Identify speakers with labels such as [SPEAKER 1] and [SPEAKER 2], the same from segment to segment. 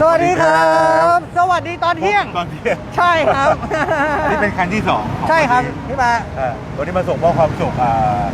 [SPEAKER 1] สวัสดีครับ สวัสดีตอนเที่ยง
[SPEAKER 2] ตอนเที่ยง
[SPEAKER 1] ใช่ครับ
[SPEAKER 2] อันนี้เป็นคันที่สองของ
[SPEAKER 1] ใช่ครับ
[SPEAKER 2] วันนี้
[SPEAKER 1] พี่มา
[SPEAKER 2] เอ่อวันนี้มาส่งมอบความสุขอ่า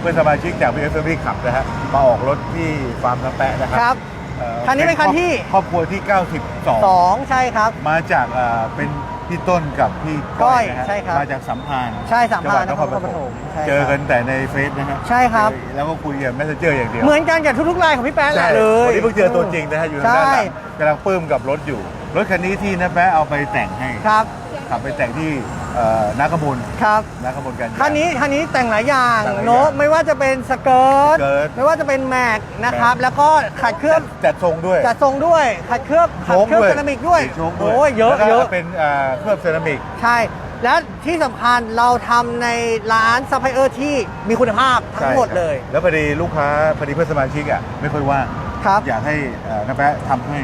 [SPEAKER 2] เพื่อนสมาชิกจากพีเอสพีขับนะฮะมาออกรถที่ฟาร์มน้ำแปะนะครั
[SPEAKER 1] ครับ
[SPEAKER 2] เอ่อ
[SPEAKER 1] คันนี้เป็นคันที่
[SPEAKER 2] ครอบครัวที่ 92
[SPEAKER 1] สองใช่ครับ
[SPEAKER 2] มาจากอ่าเป็น พี่ต้นกับพี่
[SPEAKER 1] ก้
[SPEAKER 2] ก้
[SPEAKER 1] อ
[SPEAKER 2] อยยนะฮะ
[SPEAKER 1] ใช่ครับ
[SPEAKER 2] มาจากสัมพันธ์
[SPEAKER 1] ใช่สัมพันธ์
[SPEAKER 2] จังหวัดนครป
[SPEAKER 1] นครปฐ
[SPEAKER 2] ฐ
[SPEAKER 1] ม
[SPEAKER 2] ม
[SPEAKER 1] ใช่ครับ
[SPEAKER 2] เจอกันแต่ในเฟซนะฮะ
[SPEAKER 1] ใช่ครับ
[SPEAKER 2] เจอแล้วก็คุยกันแมสเซนเจอร์อย่างเดียว
[SPEAKER 1] เหมือนกันกับทุกๆไลน์ของพี่แป๊ะแห
[SPEAKER 2] ใช่
[SPEAKER 1] ละเลย
[SPEAKER 2] วันนี้เพิ่งเจอตัวจริงนะฮะอยู่ทางด้านหลั
[SPEAKER 1] ใช่
[SPEAKER 2] งกำลังปลื้มกับรถอยู่ รถคันนี้ที่นะแป๊ะเอาไปแต่งให้
[SPEAKER 1] ครับ
[SPEAKER 2] ขับไปแต่งที่ เอ่อนักขบุญ
[SPEAKER 1] ครับ
[SPEAKER 2] นักขบุญกัน
[SPEAKER 1] คันนี้คันนี้แต่งหลายอย่าง
[SPEAKER 2] แต่งหลายอย่าง
[SPEAKER 1] เนอะไม่ว่าจะเป็นสเกิร์ต
[SPEAKER 2] สเกิร์ต
[SPEAKER 1] ไม่ว่าจะเป็นแม็กนะครับ แล้วก็ขัดเคลือบ
[SPEAKER 2] จัดทรงด้วย
[SPEAKER 1] จัดทรงด้วย ขัดเคลือบขัดเคลือบเซรามิกด้วย
[SPEAKER 2] ติโชคด้วย
[SPEAKER 1] โอ้ยเยอะ
[SPEAKER 2] แล้วก็
[SPEAKER 1] เยอะ
[SPEAKER 2] เป็นเอ่อเคลือบเซรามิก
[SPEAKER 1] ใช่ และที่สำคัญเราทำในร้านซัพพลายเออร์ที่มีคุณภาพทั้งหมด
[SPEAKER 2] ใช่ครับ
[SPEAKER 1] เลย
[SPEAKER 2] แล้วพอดีลูกค้าพอดีเพื่อนสมาชิกอะไม่ค่อยว่าง
[SPEAKER 1] ครับ
[SPEAKER 2] อยากให้เอ่อน้าแปะทำให้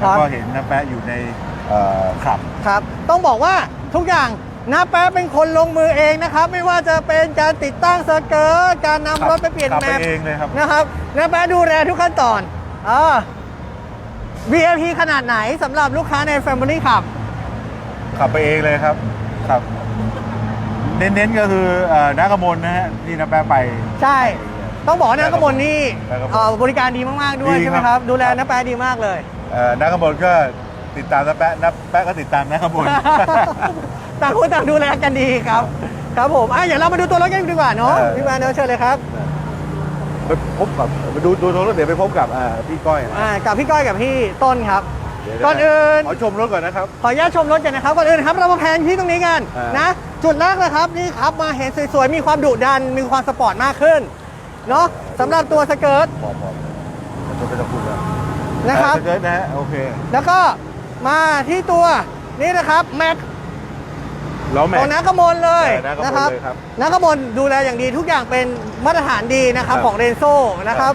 [SPEAKER 1] ครั
[SPEAKER 2] แล้ว
[SPEAKER 1] บ
[SPEAKER 2] ก็เห็นน้าแปะอยู่ในเอ่อขับ
[SPEAKER 1] ครับ ต้องบอกว่าทุกอย่าง น้าแป๊ะเป็นคนลงมือเองนะครับ ไม่ว่าจะเป็นการติดตั้งสเกิร์ตการนำรถไปเปลี่ยน
[SPEAKER 2] ขับ
[SPEAKER 1] แม
[SPEAKER 2] ไป
[SPEAKER 1] ป
[SPEAKER 2] เองเลยครับ
[SPEAKER 1] นะครับน้าแป๊ะดูแลทุกขั้นตอนอ่า VIP ขนาดไหนสำหรับลูกค้าใน Family ขับ
[SPEAKER 2] ขับไปเองเลยครับครับ เน้นๆก็คือเอ่อนักขมลนะฮะที่น้าแปะไป
[SPEAKER 1] ใช่ ต้องบอกว่าน้ากมลนี่
[SPEAKER 2] น้ากมล
[SPEAKER 1] เอ่อบริการดีมากๆด้วย
[SPEAKER 2] ดี
[SPEAKER 1] ใช่ไหม
[SPEAKER 2] ครับ
[SPEAKER 1] ครับดูแล
[SPEAKER 2] ครับ
[SPEAKER 1] น้าแป๊ะดีมากเลย
[SPEAKER 2] เอ่อนักขมลก็ติดตามน้าแปะน้าแปะก็ติดตามนักขมล
[SPEAKER 1] ต่างคนต่างดูแลกันดีครับ ครับผมอะเดี๋ยวเรามาดูตัวรถกันดีกว่าเนาะ
[SPEAKER 2] เออ
[SPEAKER 1] พี่แมนเนอะเชิญเลยครับ
[SPEAKER 2] ไปพบกับไปดูดูรถเดี๋ยวไปพบกับอ่าพี่ก้อยนะ
[SPEAKER 1] อ่ากับพี่ก้อยกับพี่ต้นครับ
[SPEAKER 2] เดี๋ยว
[SPEAKER 1] ก่อนอื่น
[SPEAKER 2] ขอชมรถก่อนนะครับ
[SPEAKER 1] ขออนุญาตชมรถกันนะครับก่อนอื่นครับเรามาแพนที่ตรงนี้กัน
[SPEAKER 2] อ่าน
[SPEAKER 1] นะ จุดแรกเลยครับนี่ครับมาเห็นสวยๆมีความดุดันมีความสปอร์ตมากขึ้นเนาะสำหรับตัวสเกิร์ต
[SPEAKER 2] พอพอชมไปต้องพูดแล้ว
[SPEAKER 1] นะครับ
[SPEAKER 2] เกิดนะฮะโอเค
[SPEAKER 1] แล้วก็มาที่ตัวนี่นะครับแม็ก
[SPEAKER 2] ล้อแม็ก
[SPEAKER 1] ของนักกมลเลย
[SPEAKER 2] เออนักกมล
[SPEAKER 1] นะครับ
[SPEAKER 2] เลยครับ
[SPEAKER 1] นักกมลดูแลอย่างดีทุกอย่างเป็นมาตรฐานดีนะครับ
[SPEAKER 2] ครับ
[SPEAKER 1] ของเรนโซนะครับ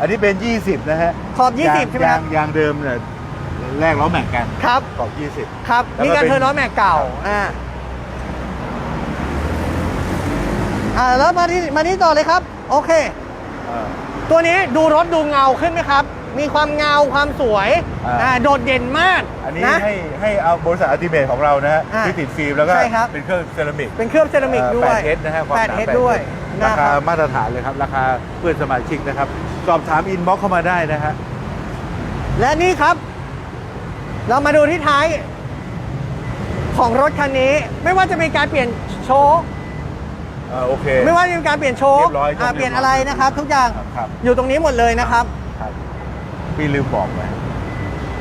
[SPEAKER 2] อันนี้เป็น 20 นะฮะ
[SPEAKER 1] ขอบ
[SPEAKER 2] ยาง
[SPEAKER 1] 20ใช่ไหมค
[SPEAKER 2] ยา
[SPEAKER 1] รั
[SPEAKER 2] ง
[SPEAKER 1] บ
[SPEAKER 2] ยางเดิมเนี่ยแรกล้อแม็กกัน
[SPEAKER 1] ครับ
[SPEAKER 2] ขอบ 20
[SPEAKER 1] ครับ
[SPEAKER 2] แล้วก็
[SPEAKER 1] มีการ
[SPEAKER 2] เป็น
[SPEAKER 1] เทิร์นล้อแม็กเก่า
[SPEAKER 2] ครับ
[SPEAKER 1] อ่าอ่าแล้วมาที่มาที่ต่อเลยครับ โอเค
[SPEAKER 2] อ่า
[SPEAKER 1] ตัวนี้ดูรถดูเงาขึ้นไหมครับ มีความเงาความสวย
[SPEAKER 2] อ่า
[SPEAKER 1] อ่าโดดเด่นมาก
[SPEAKER 2] อันนี้
[SPEAKER 1] นะ
[SPEAKER 2] ให้ให้เอาบริษัทอัลติเมทของเรานะฮะ
[SPEAKER 1] อ่า
[SPEAKER 2] ที่ติดฟิล์มแล้วก็
[SPEAKER 1] ใช่ครับ
[SPEAKER 2] เป็นเครื่องเซรามิก
[SPEAKER 1] เป็นเคลือบเซรามิกด้วย
[SPEAKER 2] 8เฮดนะฮะความห
[SPEAKER 1] แป
[SPEAKER 2] นา
[SPEAKER 1] ดเฮด
[SPEAKER 2] 8
[SPEAKER 1] ด้วย
[SPEAKER 2] รา
[SPEAKER 1] นะค
[SPEAKER 2] คา
[SPEAKER 1] รับ
[SPEAKER 2] มาตรฐานเลยครับ ราคาเพื่อนสมาชิกนะครับ สอบถามอินบ็อกเข้ามาได้นะฮะ
[SPEAKER 1] และนี่ครับ เรามาดูที่ท้าย ของรถคันนี้ ไม่ว่าจะมีการเปลี่ยนโชค
[SPEAKER 2] เออโอเค
[SPEAKER 1] ไม่ว่าจะมีการเปลี่ยนโชค
[SPEAKER 2] เรียบร้อยครับ
[SPEAKER 1] อ่าเปลี่ยนอะไรนะครับ ทุกอย่าง
[SPEAKER 2] ครับครับ
[SPEAKER 1] อยู่ตรงนี้หมดเลยนะครับ
[SPEAKER 2] ครับ พี่ลืมบอกไป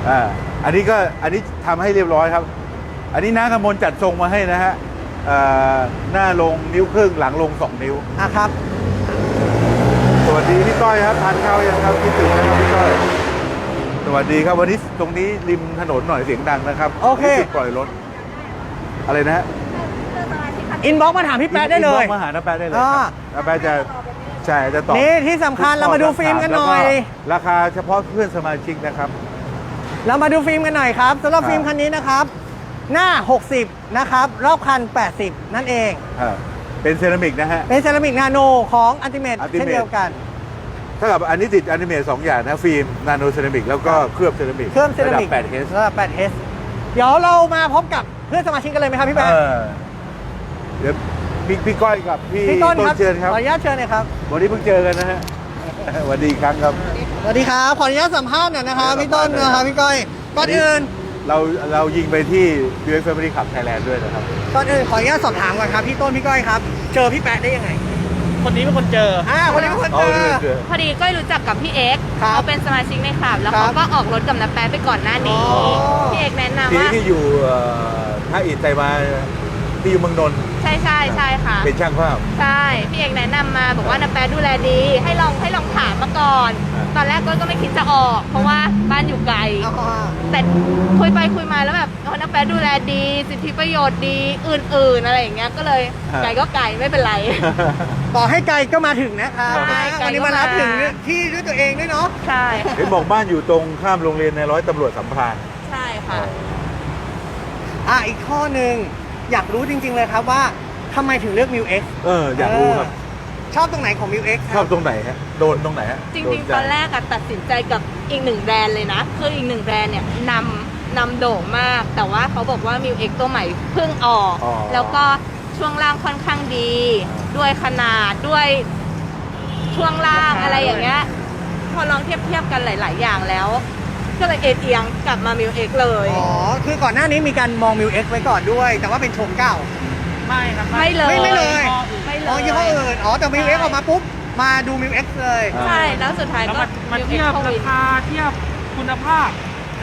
[SPEAKER 2] อ่าอันนี้ก็อันนี้ทำให้เรียบร้อยครับ อันนี้น้ากำมลจัดทรงมาให้นะฮะเอ่อหน้าลงนิ้วครึ่งหลังลงสองนิ้ว
[SPEAKER 1] อะครับ
[SPEAKER 2] สวัสดีพี่ก้อยครับทานข้าวยังครับคิดถึงนะครับพี่ก้อยสวัสดีครับวันนี้ตรงนี้ริมถนนหน่อยเสียงดังนะครับ
[SPEAKER 1] โอเค
[SPEAKER 2] นี่จุดปล่อยรถ อะไรนะฮะ
[SPEAKER 1] อินบ็อกมาถามพี่แป๊ะได้เลย
[SPEAKER 2] อินบ็อกซ์มาหาน้าแป๊ะได้เลย
[SPEAKER 1] อ่า
[SPEAKER 2] ครับน้าแป๊ะจะ ใช่จะตอบ
[SPEAKER 1] นี่ที่สำคัญเรามาดูฟิล์มกันหน่อย
[SPEAKER 2] แล้วก็ราคาเฉพาะเพื่อนสมาชิกนะครับ
[SPEAKER 1] เรามาดูฟิล์มกันหน่อยครับสำหรับ
[SPEAKER 2] ครับ
[SPEAKER 1] ฟิล์มคันนี้นะครับ หน้า 60 นะครับ รอบคัน 80 นั่นเอง
[SPEAKER 2] อ่าเป็นเซรามิกนะฮะ
[SPEAKER 1] เป็นเซรามิกนาโนของอันติเมต
[SPEAKER 2] Ultimate
[SPEAKER 1] เช่นเดียวกัน
[SPEAKER 2] ถ้ากับอันนี้ติดอนิเมตสองอย่างนะ ฟิล์มนาโนเซรามิกแล้วก็เคลือบเซรามิก
[SPEAKER 1] เครื่องเซรามิก
[SPEAKER 2] ระดับ8 h
[SPEAKER 1] ระดับ 8 h เดี๋ยวเรามาพบกับเพื่อนสมาชิกกันเลยไหมครับพี่แป๊ะ
[SPEAKER 2] เออเดี๋ยว พี่พี่ก้อยกับพี่
[SPEAKER 1] พี่ต้นครับ
[SPEAKER 2] เชิญครับ
[SPEAKER 1] ขออนุญาตเชิญหน่อยครับ
[SPEAKER 2] วันนี้เพิ่งเจอกันนะฮะ สวัสดีอีกครั้งครับ
[SPEAKER 1] สวัสดีครับ ขออนุญาตสัมภาษณ์หน่อยนะครับ
[SPEAKER 2] เดี๋ยว
[SPEAKER 1] พี่ต้น
[SPEAKER 2] สัมภาษณ์
[SPEAKER 1] นะครับพี่ก้อย ก่อนอื่น
[SPEAKER 2] เราเรายิงไปที่ US Family Club Thailand ด้วยนะครับ
[SPEAKER 1] ก่อนอื่นขออนุญาตสอบถามก่อนครับพี่ต้นพี่ก้อยครับ เจอพี่แป๊ะได้ยังไง
[SPEAKER 3] คนนี้เป็นคนเจอ
[SPEAKER 1] อ่าคนนี้เป็นคนเจอ
[SPEAKER 2] เจอ
[SPEAKER 4] พอดีก้อยรู้จักกับพี่เอ็กซ์
[SPEAKER 1] ครับ
[SPEAKER 4] เขาเป็นสมาชิกในคลับ แล้ว
[SPEAKER 1] ครับ
[SPEAKER 4] เขาก็ออกรถกับน้าแป๊ะไปก่อนหน้านี้
[SPEAKER 1] อ๋อ
[SPEAKER 4] พี่เอ็กซ์แนะนำ
[SPEAKER 2] ที่
[SPEAKER 4] ว่า
[SPEAKER 2] ที่อยู่เอ่อท่าอิฐไตมา ที่อยู่เมืองนนท์
[SPEAKER 4] ใช่ใช่ใช่ค่ะ
[SPEAKER 2] เป็นช่างภาพ
[SPEAKER 4] ใช่ พี่เอกแนะนำมาบอกว่าน้าแป๊ะดูแลดี ให้ลองให้ลองถามมาก่อน
[SPEAKER 2] อ่า
[SPEAKER 4] ตอนแรกก้อยก็ไม่คิดจะออก เพราะว่าบ้านอยู่ไกล
[SPEAKER 1] เอาเข้ามา
[SPEAKER 4] แต่คุยไปคุยมาแล้วแบบเออน้าแป๊ะดูแลดี สิทธิประโยชน์ดีอื่น ๆ อะไรอย่างเงี้ยก็เลยไกลก็ไกลไม่เป็นไร
[SPEAKER 1] ต่อให้ไกลก็มาถึงนะครับ
[SPEAKER 4] ใช่ไกลก็มา
[SPEAKER 1] วันนี้มารับถึงที่ด้วยตัวเองด้วยเนาะ
[SPEAKER 4] ใช่
[SPEAKER 2] เห็นบอกบ้านอยู่ตรงข้ามโรงเรียนในร้อยตำรวจสัมพันธ์
[SPEAKER 4] ใช่ค่ะ
[SPEAKER 1] อะอีกข้อหนึ่ง อยากรู้จริง ๆ เลยครับว่าทำไมถึงเลือก Mu X
[SPEAKER 2] เอออยากรู้ครับ
[SPEAKER 1] ชอบตรงไหนของ Mil X
[SPEAKER 2] ชอบตรงไหนฮะโดนตรงไหนฮะ
[SPEAKER 4] จ
[SPEAKER 2] โด
[SPEAKER 4] ริง
[SPEAKER 2] ใจ
[SPEAKER 4] ๆตอนแรกอะตัดสินใจกับอีกหนึ่งแบรนด์เลยนะ คืออีกหนึ่งแบรนด์เนี่ยนำนำโด่งมาก แต่ว่าเขาบอกว่า m ิ X ตัวใหม่เพิ่งออก
[SPEAKER 2] อ๋อ
[SPEAKER 4] แล้วก็ช่วงล่างค่อนข้างดี ด้วยขนาดด้วยช่วงล่างอะไรอย่างเงี้ย พอลองเทียบเทียบๆกันหลาย ๆ อย่างแล้ว ก็เลยเอ็นเอียงกลับมา m ิ X เลย
[SPEAKER 1] อ๋อ คือก่อนหน้านี้มีการมอง Mil X ไว้ก่อนด้วย แต่ว่าเป็นโฉมเก่า
[SPEAKER 3] ไม่ครับ
[SPEAKER 4] ไม่เลย
[SPEAKER 1] ไม่ไม่เลย
[SPEAKER 4] ไม่เล
[SPEAKER 1] อ๋อยยี่ห้ออื่น อ๋อ แต่ Mil X ออกมาปุ๊บ มาดู Mil X เลย
[SPEAKER 4] ใช่แล้วสุดท้าย
[SPEAKER 3] แล้ว
[SPEAKER 4] ก็
[SPEAKER 3] มามา
[SPEAKER 4] Mil X
[SPEAKER 3] เทียบ
[SPEAKER 4] เข้า
[SPEAKER 3] รา
[SPEAKER 4] วิน
[SPEAKER 3] คาเทียบคุณภาพ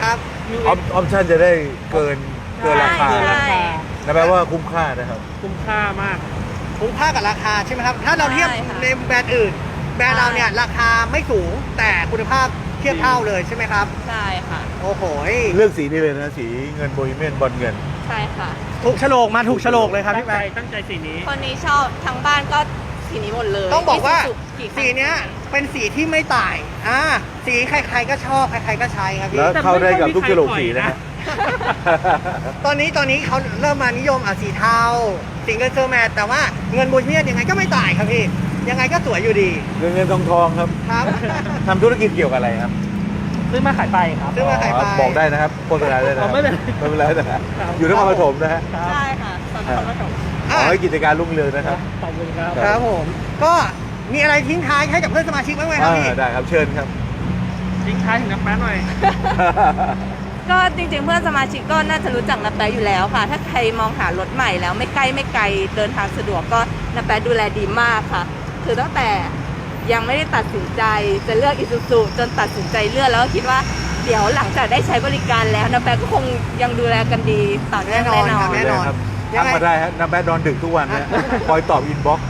[SPEAKER 1] ครับ
[SPEAKER 3] New
[SPEAKER 2] ออป
[SPEAKER 3] X
[SPEAKER 2] ออปชั่นจะได้เกินเกินราคา
[SPEAKER 4] ใช่
[SPEAKER 3] ราคา
[SPEAKER 2] นะแปลว่าคุ้มค่านะครับ
[SPEAKER 3] คุ้มค่ามาก
[SPEAKER 1] คุ้มค่ากับราคาใช่ไหมครับ ถ้าเราเทียบ
[SPEAKER 4] ใช่ค่ะ
[SPEAKER 1] ในแบรนด์อื่น แบรนด์เราเนี่ยราคาไม่สูงแต่คุณภาพเทียบเท่าเลยใช่ไหมครับ
[SPEAKER 4] ใช่ค่ะ
[SPEAKER 1] โอ้โห
[SPEAKER 2] เลือกสีนี้เลยนะสีเงินโบฮีเมียนบอลเงิน
[SPEAKER 4] ใช่ค่ะ
[SPEAKER 1] ถูกโฉลกมาถูกโฉลกเลยครับ
[SPEAKER 3] ตั้
[SPEAKER 1] พี่
[SPEAKER 3] ง
[SPEAKER 1] แป
[SPEAKER 3] ใจ
[SPEAKER 1] ง
[SPEAKER 3] ตั้งใจสีนี้
[SPEAKER 4] คนนี้ชอบทั้งบ้านก็สีนี้หมดเลย
[SPEAKER 1] ต้องบอกว่า
[SPEAKER 4] Isuzu กี่คั
[SPEAKER 1] สีเนี้ยเป็นสีที่ไม่ตายอ่าสีใครๆก็ชอบใครๆก็ใช้ครับพี่
[SPEAKER 2] แล้ว เข้าได้กับทุกกระโหลกสีนะฮะ
[SPEAKER 1] ตอนนี้ตอนนี้เขาเริ่มมานิยมอะสีเทาสีเงินเซอร์แมทแต่ว่าเงินบูเมียนยังไงก็ไม่ตายครับพี่ ยังไงก็สวยอยู่ดี
[SPEAKER 2] เงินเงินทองทองครับ
[SPEAKER 1] ครับ
[SPEAKER 2] ทำธุรกิจเกี่ยวกับอะไรครับ
[SPEAKER 3] ซื้อมาขายไปครับ
[SPEAKER 1] ซื้อมาขายไป
[SPEAKER 2] อ๋อบอกได้นะครับโฆษณาได้นะค
[SPEAKER 3] อ๋
[SPEAKER 2] รับ
[SPEAKER 3] อไม่เป็นไร
[SPEAKER 2] ไม่เป็นไรนะฮะ
[SPEAKER 3] ครับ
[SPEAKER 2] อยู่นครปฐมนะฮะ
[SPEAKER 3] ครับ
[SPEAKER 4] ใช่ค่ะตอนนครปฐม
[SPEAKER 2] ขอให้กิจการรุ่งเรืองนะครับ
[SPEAKER 3] ขอบคุณครับ
[SPEAKER 2] ค
[SPEAKER 1] ครับผม ก็มีอะไรทิ้งท้ายให้กับเพื่อนสมาชิกบ้างไหมครับพี่
[SPEAKER 2] อ่าได้ครับเชิญครับ
[SPEAKER 3] ทิ้งท้ายถึงน้ำแป๊ะหน่อย
[SPEAKER 4] ก็จริงๆเพื่อนสมาชิกก็น่าจะรู้จักนาแปะอยู่แล้วค่ะ ถ้าใครมองหารถใหม่แล้วไม่ใกล้ไม่ไกลเดินทางสะดวกก็นาแปะดูแลดีมากค่ะ คือตั้งแต่ยังไม่ได้ตัดสินใจจะเลือกอิซูซูจนตัดสินใจเลือกแล้วก็คิดว่าเดี๋ยวหลังจากได้ใช้บริการแล้วนาแปะก็คงยังดูแลกันดีต่อเนื่อง
[SPEAKER 1] แน่
[SPEAKER 4] แน่
[SPEAKER 1] น
[SPEAKER 4] น
[SPEAKER 1] อ
[SPEAKER 4] อนน
[SPEAKER 1] ครับแน่นอน
[SPEAKER 2] ครับ
[SPEAKER 1] ยัง
[SPEAKER 2] ทัก
[SPEAKER 1] ไง
[SPEAKER 2] มาได้ฮะน้ำแบดนอนดึกทุกวันนะคอยตอบอินบ็อกซ์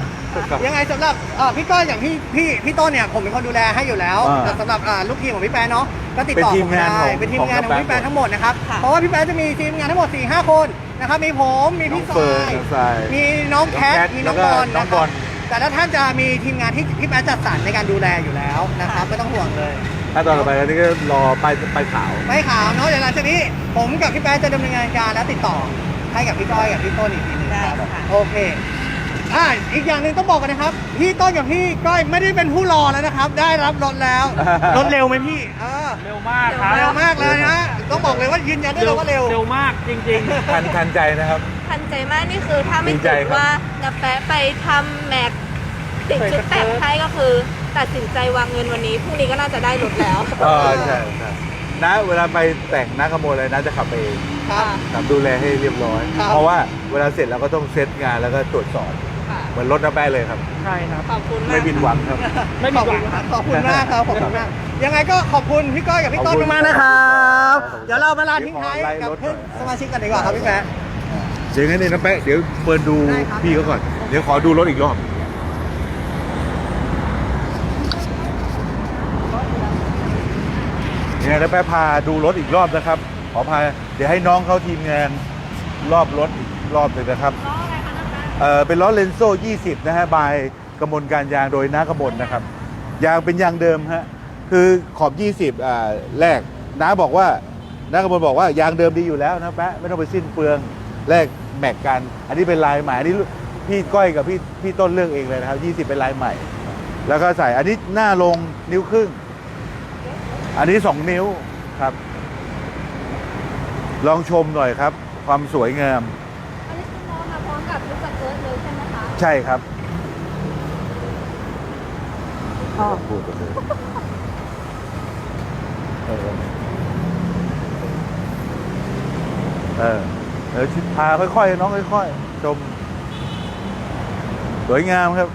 [SPEAKER 2] ครับ
[SPEAKER 1] ยังไงสำหรับเอ่อพี่ก้อยอย่างพี่พี่พี่ต้นเนี่ยผมเป็นคนดูแลให้อยู่แล้ว
[SPEAKER 2] อ่า
[SPEAKER 1] แต่สำหรับอ่าลูกทีมของพี่แป๊ะเนาะก็ติดต่อ
[SPEAKER 2] เป็นทีมงาน
[SPEAKER 1] ผได้
[SPEAKER 2] ของ
[SPEAKER 1] เป็นทีมงานของ
[SPEAKER 2] ของ
[SPEAKER 1] พี่แป๊ะ
[SPEAKER 2] น้องแป๊ะ
[SPEAKER 1] ทั้งหมดนะครับ
[SPEAKER 4] ค่ะ
[SPEAKER 1] เพราะว่าพี่แป๊ะจะมีทีมงานทั้งหมด4ี่ห้าคนนะครับมีผมมี
[SPEAKER 2] น้อ
[SPEAKER 1] พี่
[SPEAKER 2] ง
[SPEAKER 1] ท
[SPEAKER 2] เฟิ
[SPEAKER 1] รา
[SPEAKER 2] ร์น
[SPEAKER 1] ย
[SPEAKER 2] น้องทราย
[SPEAKER 1] มีน้องแคท
[SPEAKER 2] น้องแคท
[SPEAKER 1] มีน้อง
[SPEAKER 2] แล้ว
[SPEAKER 1] บ
[SPEAKER 2] ก็
[SPEAKER 1] อล
[SPEAKER 2] น้อง
[SPEAKER 1] นะครับ
[SPEAKER 2] บอล
[SPEAKER 1] แต่ละท่านจะมีทีมงานที่พี่แป๊ะจัดสรรในการดูแลอยู่แล้วนะครับไม่ต้องห่วงเลย
[SPEAKER 2] ถ้าตอนต่อไปอันนี้ก็รอไปไปขาว
[SPEAKER 1] ไม่ขาวเนาะเดี๋ยวหลังจากนี้ผมกับพี่แป๊ะจะดำเนินงานการและติดต่อให้กับพี่ก้อยกับพี่ต้นอีกทีหนึงครับ
[SPEAKER 4] ได้ค่ะ
[SPEAKER 1] โอเค อ่าอีกอย่างหนึ่งต้องบอกกันนะครับ พี่ต้นกับพี่ก้อยไม่ได้เป็นผู้รอแล้วนะครับ ได้รับรถแล้ว รถเร็วไหมพี่เออ
[SPEAKER 3] เร็วมากครับ
[SPEAKER 1] เร็วมากเลยนะ ต้องบอกเลยว่ายืนยันได้เลยว่าเร็ว
[SPEAKER 3] เร็วมากจริง
[SPEAKER 2] ทันทันใจนะครับ
[SPEAKER 4] ทันใจมากนี่คือถ้าไม่
[SPEAKER 2] ดีใจ
[SPEAKER 4] ติด
[SPEAKER 2] ครับ
[SPEAKER 4] ว่านาแปะไปทำแม็กติดชุดแต่งให้ก็คือ ตัดสินใจวางเงินวันนี้พรุ่งนี้ก็น่าจะได้รถแล้ว
[SPEAKER 2] เออใช่ใช่นะเวลาไปแต่งน้าขโมยอะไรนะจะขับไปเอง
[SPEAKER 1] ครับ
[SPEAKER 2] ขับดูแลให้เรียบร้อย
[SPEAKER 1] ครับ
[SPEAKER 2] เพราะว่าเวลาเสร็จเราก็ต้องเซตงานแล้วก็ตรวจสอบ
[SPEAKER 4] ค่ะ
[SPEAKER 2] เห มือนรถน้าแป้เลยครับ
[SPEAKER 3] ๆใช่ครับ
[SPEAKER 4] ขอบคุณมาก
[SPEAKER 2] ไม่ผิดหวังครับ
[SPEAKER 3] ไม่มีหวังครับ
[SPEAKER 1] ขอบคุณมากครับขอบคุณมาก ยังไงก็ขอบคุณพี่ก้อยกับพี่ต้น
[SPEAKER 2] ขอบคุณ
[SPEAKER 1] มากๆนะครับ
[SPEAKER 2] ครับ
[SPEAKER 1] เดี๋ยวเรามาลาทิ้งท้าย
[SPEAKER 2] เดี๋ยวขอไล่
[SPEAKER 1] กับ
[SPEAKER 2] รถ
[SPEAKER 1] เพื่อน
[SPEAKER 2] ก่อน
[SPEAKER 1] สมาชิกกันดีกว่าครับพี่แป๊ะ
[SPEAKER 2] เดี๋ยวงั้นเนี่ยน้าแป้เดี๋ยวเปิดดู
[SPEAKER 1] ได้ครับ
[SPEAKER 2] พี่เขาก่อน เดี๋ยวขอดูรถอีกรอบเนี่ยน้าแป้พาดูรถอีกรอบนะครับ ขอพาเดี๋ยวให้น้องเขาทีมงานรอบรถอีกรอบเลยนะครับ เป็นล้อเลนโซ่20 นะฮะบายกำมวลการยางโดยน้ากำมวลนะครับ ยางเป็นยางเดิมฮะคือขอบ 20อ่าแรกน้าบอกว่าน้ากำมวลบอกว่ายางเดิมดีอยู่แล้วนะแปะไม่ต้องไปสิ้นเปลืองแลกแม็กกัน อันนี้เป็นลายใหม่อันนี้พี่ก้อยกับพี่พี่ต้นเลือกเองเลยนะครับ20 เป็นลายใหม่ แล้วก็ใส่อันนี้หน้าลงนิ้วครึ่ง อันนี้ 2 นิ้วครับ ลองชมหน่อยครับ ความสวยงาม
[SPEAKER 5] ใช่ไหมคะ
[SPEAKER 2] ใช่ครับพูดไปเลยเออเออเออชิดพาค่อยๆ น้องค่อยๆ ชม สวยงามครับ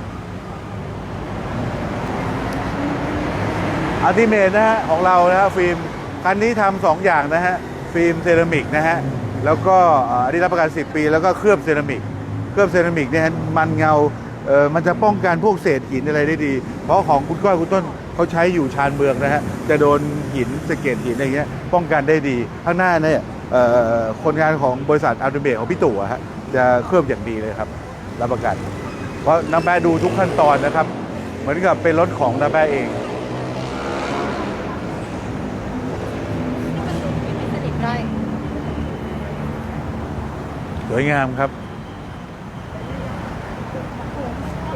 [SPEAKER 2] อัลติเมทนะฮะ ของเรานะฮะฟิล์ม คันนี้ทำสองอย่างนะฮะ ฟิล์มเซรามิกนะฮะ แล้วก็เอ่ออันนี้รับประกัน 10 ปี แล้วก็เคลือบเซรามิก เคลือบเซรามิกเนี่ยมันเงาเออมันจะป้องกันพวกเศษหินอะไรได้ดี เพราะของคุณก้อยคุณต้นเขาใช้อยู่ชานเมืองนะฮะจะโดนหินสะเก็ดหินอะไรเงี้ยป้องกันได้ดี ข้างหน้าเนี่ยเอ่อคนงานของบริษัทอัลติเมทของพี่ตู่อะฮะจะเคลือบอย่างดีเลยครับรับประกัน เพราะน้ำแปะดูทุกขั้นตอนนะครับ เหมือนกับเป็นรถของน้ำแปะเอง
[SPEAKER 5] สนิทได้
[SPEAKER 2] สวยงามครับ เอ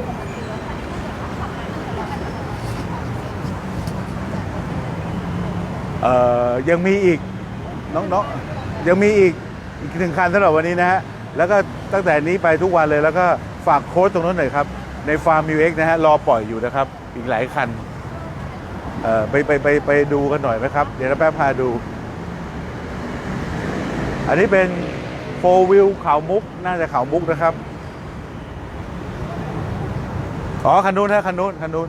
[SPEAKER 2] ่อ ยังมีอีกน้องๆยังมีอีกอีกหนึ่งคันสำหรับวันนี้นะฮะแล้วก็ตั้งแต่นี้ไปทุกวันเลยแล้วก็ฝากโค้ดตรงนั้นหน่อยครับ ในฟาร์มมิวเอ็กนะฮะรอปล่อยอยู่นะครับ อีกหลายคันไปไปไปไปดูกันหน่อยไหมครับ เดี๋ยวเราแป๊บพาดู อันนี้เป็นโฟวิลเขามุก น่าจะเขามุกนะครับ อ๋อคันนู้นฮะคันนู้นคันนู้น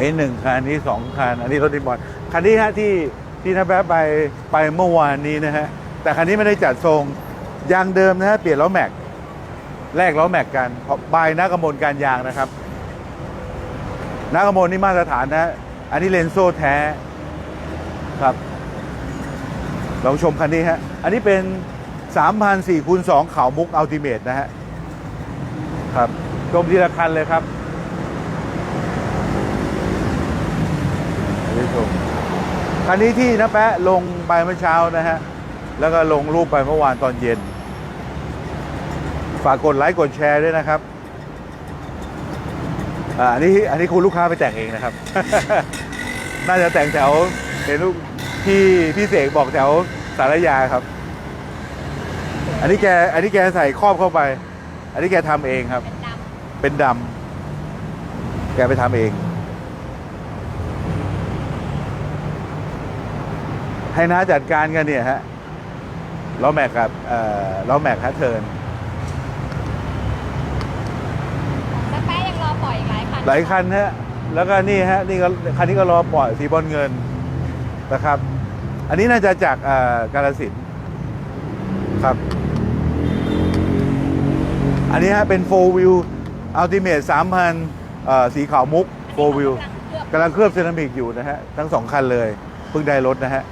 [SPEAKER 2] ไอ้หนึ่งคันอันนี้สองคันอันนี้รถดิบอลคันนี้ฮะที่ที่น้าแป๊บไปไปเมื่อวานนี้นะฮะแต่คันนี้ไม่ได้จัดทรงยางเดิมนะฮะเปลี่ยนล้อแม็กแลกล้อแม็กกันเพราะบายนักกมลการยางนะครับนักกมลนี่มาตรฐานนะฮะอันนี้เลนโซ่แท้ครับลองชมคันนี้ฮะอันนี้เป็น3,004คูณ2เขามุกอัลติเมทนะฮะครับชมทีละคันเลยครับ อันนี้ชมคันนี้ที่นะแปะลงไปเมื่อเช้านะฮะ แล้วก็ลงรูปไปเมื่อวานตอนเย็น ฝากกดไลค์กดแชร์ด้วยนะครับอ่าอันนี้อันนี้คุณลูกค้าไปแต่งเองนะครับ น่าจะแต่งแถวเห็นลูกพี่พี่เสกบอกแถวสารยาครับ อันนี้แกอันนี้แกใส่ครอบเข้าไป อันนี้แกทำเองครับ
[SPEAKER 5] เป็นดำ
[SPEAKER 2] เป็นดำแกไปทำเอง ให้น้าจัดการกันเนี่ยฮะล้อแม็กกับเอ่อล้อแม็กฮัทเทิร์น
[SPEAKER 5] แล้วแป๊ะยังรอปล่อยอีกหลายคัน
[SPEAKER 2] หลายคันฮะแล้วก็นี่ฮะนี่ก็คันนี้ก็รอปล่อยสีบอลเงินนะครับ อันนี้น่าจะจากเอ่อกาลสินธุ์ครับ อันนี้ฮะเป็น4 wheel ultimate 3,000เอ่อสีขาวมุก4 wheel กำลังเคลือบเซรามิกอยู่นะฮะ ทั้งสองคันเลย เพิ่งได้รถนะฮะ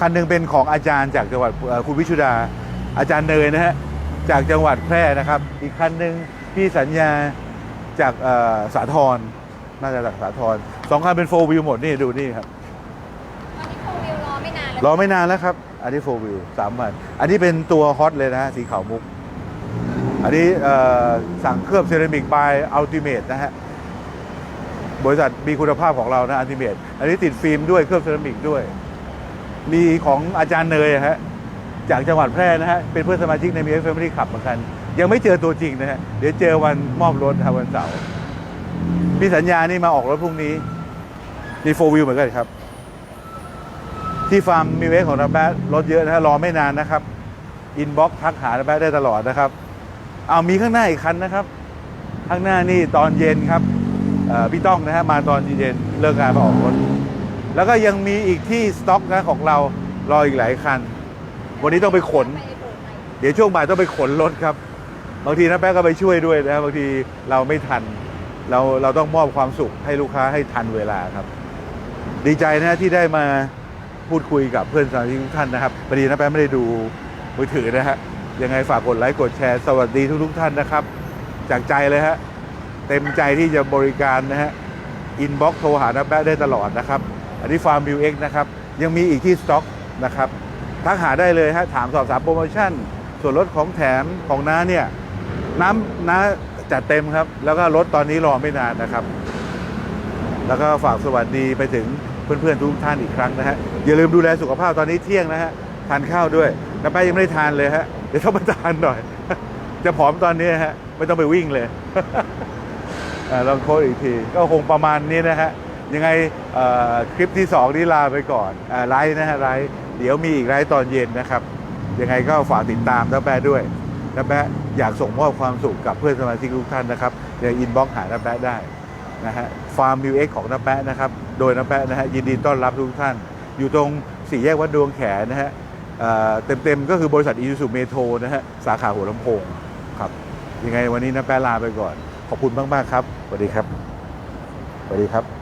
[SPEAKER 2] คันหนึ่งเป็นของอาจารย์จากจังหวัดเอ่อคุณวิชุดา อาจารย์เนยนะฮะจากจังหวัดแพร่นะครับ อีกคันหนึ่งพี่สัญญาจากเอ่อสาทรน่าจะจากสาทรสองคันเป็นโฟวิวหมดนี่ดูนี่ครับ
[SPEAKER 5] ตอนนี้โควิวรอไม่นานเลย
[SPEAKER 2] รอไม่นานแล้วครับ อันนี้โฟวิวสามพัน อันนี้เป็นตัวฮอตเลยนะฮะสีขาวมุก อันนี้เอ่อสั่งเคลือบเซรามิกบายอัลติเมทนะฮะบริษัทมีคุณภาพของเรานะอัลติเมทอันนี้ติดฟิล์มด้วยเคลือบเซรามิกด้วย มีของอาจารย์เนยฮะจากจังหวัดแพร่นะฮะ เป็นเพื่อนสมาชิกในมีเอฟแฟมิลี่ขับเหมือนกัน ยังไม่เจอตัวจริงนะฮะ เดี๋ยวเจอวันมอบรถครับวันเสาร์พี่สัญญานี่มาออกรถพรุ่งนี้นี่โฟวิวเหมือนกันครับ ที่ฟาร์มมีเวสของนาแปะรถเยอะนะฮะรอไม่นานนะครับอินบ็อกทักหานาแปะได้ตลอดนะครับเอามีข้างหน้าอีกคันนะครับ ข้างหน้านี่ตอนเย็นครับพี่ต้องนะฮะมาตอนเย็นเลิกงานมาออกรถ แล้วก็ยังมีอีกที่สต็อกนะของเรารออีกหลายคัน วันนี้ต้องไปขน เดี๋ยวช่วงบ่ายต้องไปขนรถครับ บางทีนะแป๊ะก็ไปช่วยด้วยนะบางทีเราไม่ทัน เราเราต้องมอบความสุขให้ลูกค้าให้ทันเวลาครับ ดีใจนะที่ได้มาพูดคุยกับเพื่อนสมาชิกทุกท่านนะครับพอดีนะแป๊ะไม่ได้ดูมือถือนะฮะยังไงฝากกดไลค์กดแชร์สวัสดีทุกๆท่านนะครับ จากใจเลยฮะเต็มใจที่จะบริการนะฮะอินบ็อกโทรหานะแป๊ะได้ตลอดนะครับ อันนี้ฟาร์มวิวเอ็กนะครับ ยังมีอีกที่สต็อกนะครับทักหาได้เลยฮะถามสอบถามโปรโมชั่น ส่วนลดของแถมของน้าเนี่ยน้ำน้าจัดเต็มครับ แล้วก็รถตอนนี้รอไม่นานนะครับ แล้วก็ฝากสวัสดีไปถึงเพื่อนๆทุกท่านอีกครั้งนะฮะอย่าลืมดูแลสุขภาพตอนนี้เที่ยงนะฮะทานข้าวด้วยน้าแป้ยังไม่ได้ทานเลยฮะเดี๋ยวต้องมาทานหน่อย จะผอมตอนนี้ฮะไม่ต้องไปวิ่งเลยลองโค้ดอีกที ก็คงประมาณนี้นะฮะ ยังไงคลิปที่ 2 นี้ลาไปก่อนอไลฟ์นะฮะไลฟ์เดี๋ยวมีอีกไลฟ์ตอนเย็นนะครับ ยังไงก็ฝากติดตามน้าแปะด้วยน้าแปะอยากส่งมอบความสุขกับเพื่อนสมาชิกทุกท่านนะครับอย่าอินบ็อกหาน้าแปะได้นะฮะฟาร์มมิวเอ็กของน้าแปะนะครับ โดยน้าแปะนะฮะยินดีต้อนรับทุกท่าน อยู่ตรงสี่แยกวัดดวงแขนะฮะเต็มเต็มๆก็คือบริษัทอีซูซูเมโทรนะฮะสาขาหัวลำโพงครับยังไงวันนี้น้าแปะลาไปก่อน ขอบคุณมากๆครับสวัสดีครับสวัสดีครับ